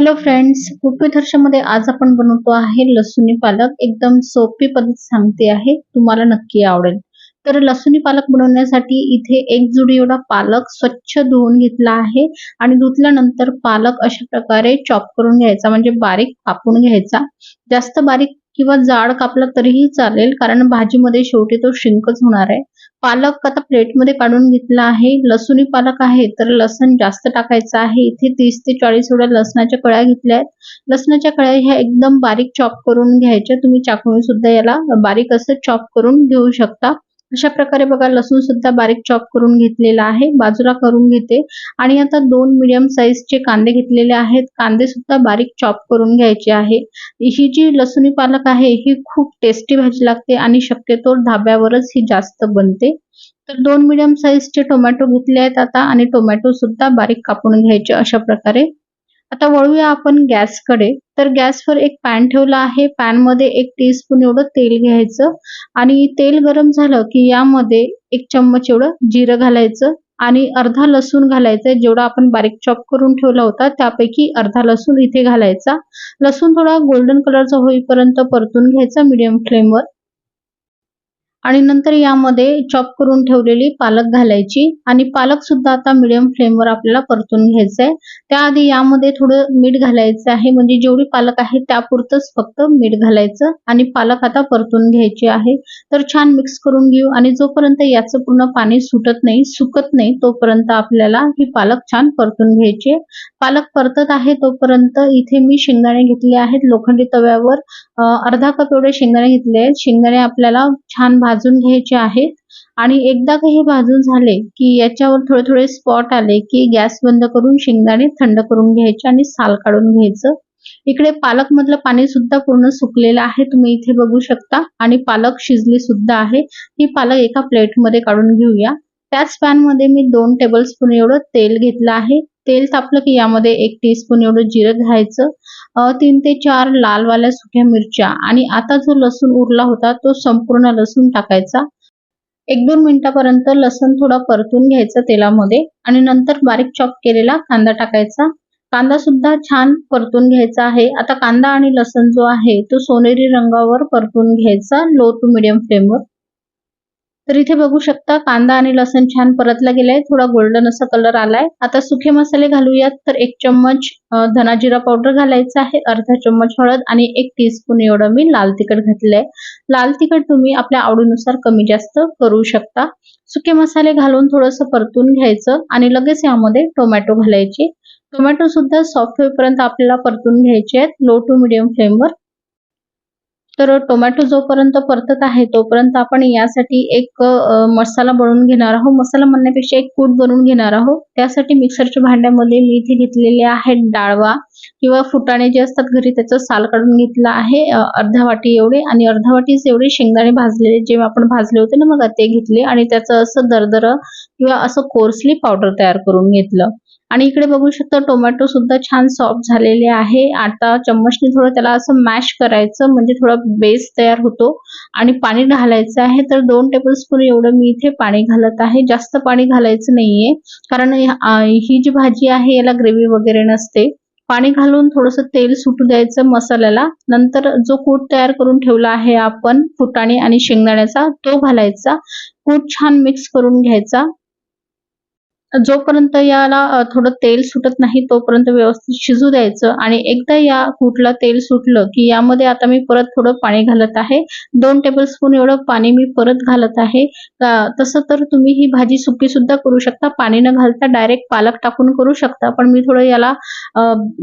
Hello friends कुपी आज आपण बनवतो आहे लसुणी पालक. एकदम सोपी पद्धत सांगते आहे. तुम्हाला नक्की आवडेल. तर लसुणी पालक बनवण्यासाठी इथे एक जुडी एवढा पालक स्वच्छ धुवून घेतला आहे. आणि धुतल्यानंतर पालक अशा प्रकारे चॉप करून घ्यायचा म्हणजे बारीक कापून घ्यायचा. जास्त बारीक किंवा जाड कापला तरीही चालेल कारण भाजीमध्ये शेवटी तो शिंकच होणार आहे. पालक आता प्लेटमध्ये काढून घेतला आहे. लसुणी पालक आहे तर लसण जास्त टाकायचं आहे. इथे तीस ते चाळीस एवढ्या लसणाच्या कळ्या घेतल्या आहेत. लसणाच्या कळ्या ह्या एकदम बारीक चॉप करून घ्यायच्या. तुम्ही चाकून सुद्धा याला बारीक असं चॉप करून घेऊ शकता. अशा प्रकारे बघा लसूण सुद्धा बारीक चॉप करून घेतलेला आहे. बाजूला करून घेते. आणि आता दोन मिडियम साईजचे कांदे घेतलेले आहेत. कांदे सुद्धा बारीक चॉप करून घ्यायचे आहे. ही जी लसुणी पालक आहे ही खूप टेस्टी भाजी लागते आणि शक्यतो ढाब्यावरच ही जास्त बनते. तर दोन मिडियम साईजचे टोमॅटो घेतले आहेत आता आणि टोमॅटो सुद्धा बारीक कापून घ्यायचे अशा प्रकारे. आता वळूया आपण गॅसकडे. तर गॅसवर एक पॅन ठेवला आहे. पॅनमध्ये एक टीस्पून एवढं तेल घ्यायचं आणि तेल गरम झालं की यामध्ये एक चम्मच एवढं जिरं घालायचं आणि अर्धा लसूण घालायचा जेवढा आपण बारीक चॉप करून ठेवला होता त्यापैकी अर्धा लसूण इथे घालायचा. लसूण थोडा गोल्डन कलरचा होईपर्यंत परतून घ्यायचा मीडियम फ्लेमवर आणि नंतर यामध्ये चॉप करून ठेवलेली पालक घालायची. आणि पालक सुद्धा आता मिडियम फ्लेमवर आपल्याला परतून घ्यायचं आहे त्याआधी यामध्ये थोडं मीठ घालायचं आहे. म्हणजे जेवढी पालक आहे त्यापुरतच फक्त मीठ घालायचं. आणि पालक आता परतून घ्यायचे आहे. तर छान मिक्स करून घेऊ. आणि जोपर्यंत याचं पूर्ण पाणी सुटत नाही सुकत नाही तोपर्यंत आपल्याला ही पालक छान परतून घ्यायची पालक परतत आहे तोपर्यंत इथे मी शेंगदाणे घेतले आहेत. लोखंडी तव्यावर अर्धा कप एवढे शेंगदाणे घेतले आहेत. शेंगदाणे आपल्याला छान भाजून घ्यायचे आहेत. आणि एकदा का हे भाजून झाले की याच्यावर थोडे थोडे स्पॉट आले की गॅस बंद करून शेंगदाणे थंड करून घ्यायचे आणि साल काढून घ्यायचं. इकडे पालक मधलं पाणी सुद्धा पूर्ण सुकलेलं आहे. तुम्ही इथे बघू शकता. आणि पालक शिजली सुद्धा आहे. ही पालक एका प्लेटमध्ये काढून घेऊया. त्याच पॅनमध्ये मी दोन टेबल स्पून एवढं तेल घेतलं आहे. तेल तापलं की यामध्ये एक टीस्पून एवढं जिरं घ्यायचं. तीन ते चार लालवाल्या सुक्या मिरच्या आणि आता जो लसूण उरला होता तो संपूर्ण लसूण टाकायचा. एक दोन मिनिटापर्यंत लसूण थोडा परतून घ्यायचा तेलामध्ये आणि नंतर बारीक चॉप केलेला कांदा टाकायचा. कांदा सुद्धा छान परतून घ्यायचा आहे. आता कांदा आणि लसूण जो आहे तो सोनेरी रंगावर परतून घ्यायचा लो टू मिडियम फ्लेमवर तर इथे बघू शकता कांदा आणि लसण छान परतला गेलाय थोडा गोल्डन असा कलर आलाय. आता सुखे मसाले घालूयात. तर एक चम्मच धना जिरा पावडर घालायचा आहे. अर्धा चम्मच हळद आणि एक टीस्पून एवढं मी लाल तिखट घातलंय. लाल तिखट तुम्ही आपल्या आवडीनुसार कमी जास्त करू शकता. सुके मसाले घालून थोडस परतून घ्यायचं आणि लगेच यामध्ये टोमॅटो घालायचे. टोमॅटो सुद्धा सॉफ्ट होईपर्यंत आपल्याला परतून घ्यायचे आहेत. लो टू मिडियम फ्लेमवर तर टोमॅटो जोपर्यंत परतत आहे तोपर्यंत आपण यासाठी एक मसाला बनवून घेणार आहोत. मसाला म्हणण्यापेक्षा एक कूट बनवून घेणार आहोत. त्यासाठी मिक्सरच्या भांड्यामध्ये मी इथे घेतलेले आहेत डाळवा किंवा फुटाणे जे असतात घरी त्याचं साल काढून घेतलं आहे. अर्धा वाटी एवढे आणि अर्धा वाटीच एवढे शेंगदाणे भाजलेले जे आपण भाजले होते ना मग ते घेतले आणि त्याचं असं दरदर किंवा असं कोर्सली पावडर तयार करून घेतलं. आणि इकडे बघू शकता टोमॅटो सुद्धा छान सॉफ्ट झालेले आहे. आता चम्मचने थोडं त्याला असं मॅश करायचं म्हणजे थोडा बेस तयार होतो. आणि पाणी घालायचं आहे तर दोन टेबल स्पून एवढं मी इथे पाणी घालत आहे. जास्त पाणी घालायचं नाहीये कारण ही जी भाजी आहे याला ग्रेव्ही वगैरे नसते. पाणी घालून थोडस तेल सुटू द्यायचं मसाल्याला. नंतर जो कूट तयार करून ठेवला आहे आपण फुटाणे आणि शेंगदाण्याचा तो घालायचा. कूट छान मिक्स करून घ्यायचा. जोपर्यंत याला थोडं तेल सुटत नाही तोपर्यंत व्यवस्थित शिजू द्यायचं. आणि एकदा या कुठला तेल सुटलं की यामध्ये आता मी परत थोडं पाणी घालत आहे. दोन टेबल स्पून एवढं पाणी मी परत घालत आहे. तसं तर तुम्ही ही भाजी सुकी सुद्धा करू शकता. पाणी न घालता डायरेक्ट पालक टाकून करू शकता. पण मी थोडं याला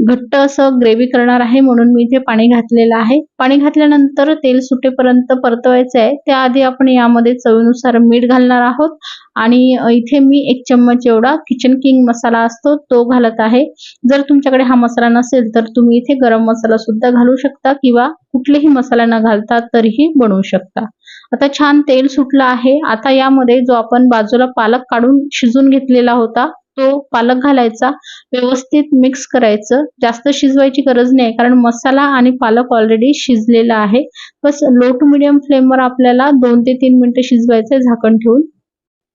घट्ट असं ग्रेव्ही करणार आहे म्हणून मी इथे पाणी घातलेलं आहे. पाणी घातल्यानंतर तेल सुटेपर्यंत परतवायचं आहे. त्याआधी आपण यामध्ये चवीनुसार मीठ घालणार आहोत. आणि इथे मी एक चम्मच जेवढा किचन किंग मसाला असतो तो घालत आहे. जर तुमच्याकडे हा मसाला नसेल तर तुम्ही इथे गरम मसाला सुद्धा घालू शकता किंवा कुठलेही मसाला न घालता तरीही बनवू शकता. आता छान तेल सुटलं आहे. आता यामध्ये जो आपण बाजूला पालक काढून शिजून घेतलेला होता तो पालक घालायचा. व्यवस्थित मिक्स करायचं. जास्त शिजवायची गरज नाही कारण मसाला आणि पालक ऑलरेडी शिजलेला आहे. बस लो टू मिडियम फ्लेमवर आपल्याला दोन ते तीन मिनिटं शिजवायचं झाकण ठेवून.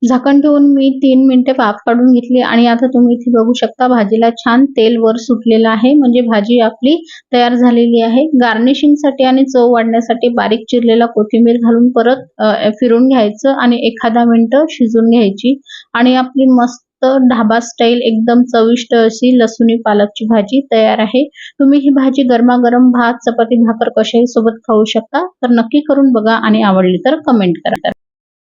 झाकण ठेवून मी तीन मिनिटे वाफ काढून घेतली आणि आता तुम्ही इथे बघू शकता भाजीला छान तेल वर सुटलेलं आहे. म्हणजे भाजी आपली तयार झालेली आहे. गार्निशिंगसाठी आणि चव वाढण्यासाठी बारीक चिरलेला कोथिंबीर घालून परत फिरून घ्यायचं आणि एखादा मिनिट शिजून घ्यायची. आणि आपली मस्त ढाबा स्टाईल एकदम चविष्ट अशी लसुणी पालकची भाजी तयार आहे. तुम्ही ही भाजी गरमागरम भात चपाती भाकर कशाही सोबत खाऊ शकता. तर नक्की करून बघा आणि आवडली तर कमेंट करा.